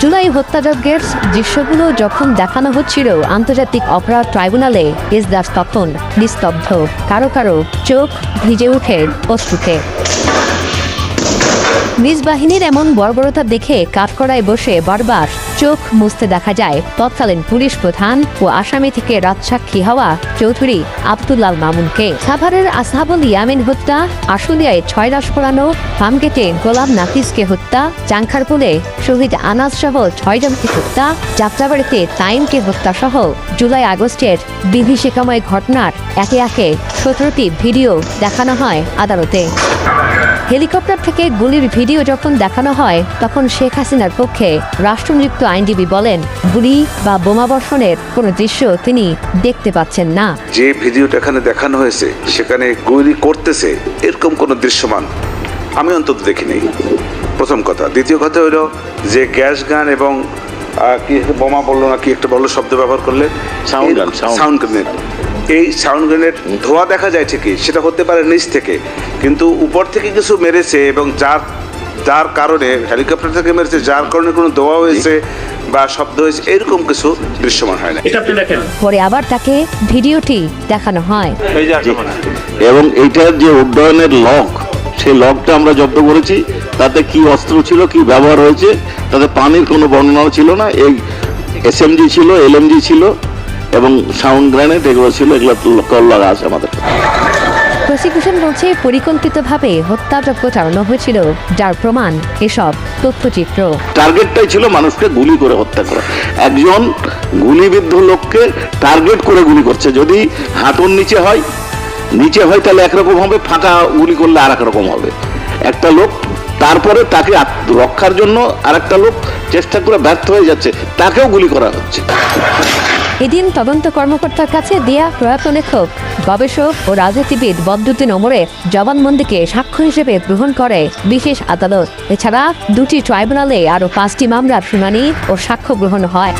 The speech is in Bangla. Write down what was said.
জুলাই হত্যাযজ্ঞের দৃশ্যগুলো যখন দেখানো হচ্ছিল, আন্তর্জাতিক অপরাধ ট্রাইব্যুনালে ইসদাস তখন নিস্তব্ধ। কারও কারও চোখ ভিজে উঠে অশ্রুতে নিজ বাহিনীর এমন বর্বরতা দেখে কাঠকড়ায় বসে বারবার চোখ মুছতে দেখা যায়। তৎকালীন পুলিশ প্রধান ও আসামি থেকে রাজসাক্ষী হওয়া চৌধুরী আব্দুল্লাল মামুনকে। সাভারের আসহাবুল ইয়ামিন হত্যা, আশুলিয়ায় ছয় লাশ পোড়ানো ফামগেটে গোলাম নাফিসকে হত্যা চাংখারপুলে শহীদ আনাজ সহ ছয় জনকে হত্যা, যাত্রাবাড়িতে তাইমকে হত্যা সহ জুলাই আগস্টের বিভীষিকাময় ঘটনার একে একে সতেরোটি ভিডিও দেখানো হয় আদালতে। হেলিকপ্টার থেকে গুলির ভিডিও যখন দেখানো হয়, তখন শেখ হাসিনার পক্ষে রাষ্ট্রনিযুক্ত আইনজীবী বলেন, গুলি বা বোমাবর্ষণের কোনো দৃশ্য তিনি দেখতে পাচ্ছেন না। যে ভিডিওটা এখানে দেখানো হয়েছে, সেখানে গুলি করতেছে, এরকম কোনো দৃশ্যমান আমি অন্তত দেখিনি। প্রথম কথা। দ্বিতীয় কথা হলো যে গ্যাস গান এবং কি একটা বোমা বলল না কি একটা বলল শব্দ ব্যবহার করলে? Gun, সাউন্ড গ্রেনেড এই সাউন্ড গ্রেনেড ধোয়া দেখা যায় ঠিকই সেটা হতে পারে নিচ থেকে কিন্তু উপর থেকে কিছু মেরেছে এবং যার যার কারণে হেলিকপ্টার থেকে মেরেছে যার কারণে কোনো ধোয়া হয়েছে বা শব্দ হয়েছে এরকম কিছু দৃশ্যমান হয় না। এটা দেখেন। পরে আবার তাকে ভিডিওটি দেখানো হয়। এবং এইটার যে উড্ডয়নের লক সেই লকটা আমরা জব্দ করেছি তাতে কি অস্ত্র ছিল কি ব্যবহার হয়েছে তাতে পানির কোনো বর্ণনাও ছিল না এই এসএমজি ছিল এলএমজি ছিল এবং সাউন্ড গ্রেনেড এগুলো ছিল এগুলো কল লাগা আছে আমাদের। প্রসিকিউশন বলছে পরিকল্পিতভাবে হত্যাযজ্ঞ চালানো হয়েছিল যার প্রমাণ এসব তথ্যচিত্র। টার্গেটটাই ছিল মানুষকে গুলি করে হত্যা করা। একজন গুলিবিদ্ধ লোককে টার্গেট করে গুলি করছে। যদি হাঁটুর নিচে হয় নিচে হয় তাহলে একরকম হবে, ফাঁকা গুলি করলে আর রকম হবে। একটা লোক, তারপরে তাকে রক্ষার জন্য আরেকটা লোক চেষ্টা করে ব্যর্থ হয়ে যাচ্ছে, তাকেও গুলি করা হচ্ছে। এদিন তদন্ত কর্মকর্তার কাছে দেয়া প্রয়াত লেখক, গবেষক ও রাজনীতিবিদ বদরুদ্দিন ওমরে জবানবন্দিকে সাক্ষ্য হিসেবে গ্রহণ করে বিশেষ আদালত। এছাড়া দুটি ট্রাইব্যুনালে আরও পাঁচটি মামলার শুনানি ও সাক্ষ্য গ্রহণ হয়।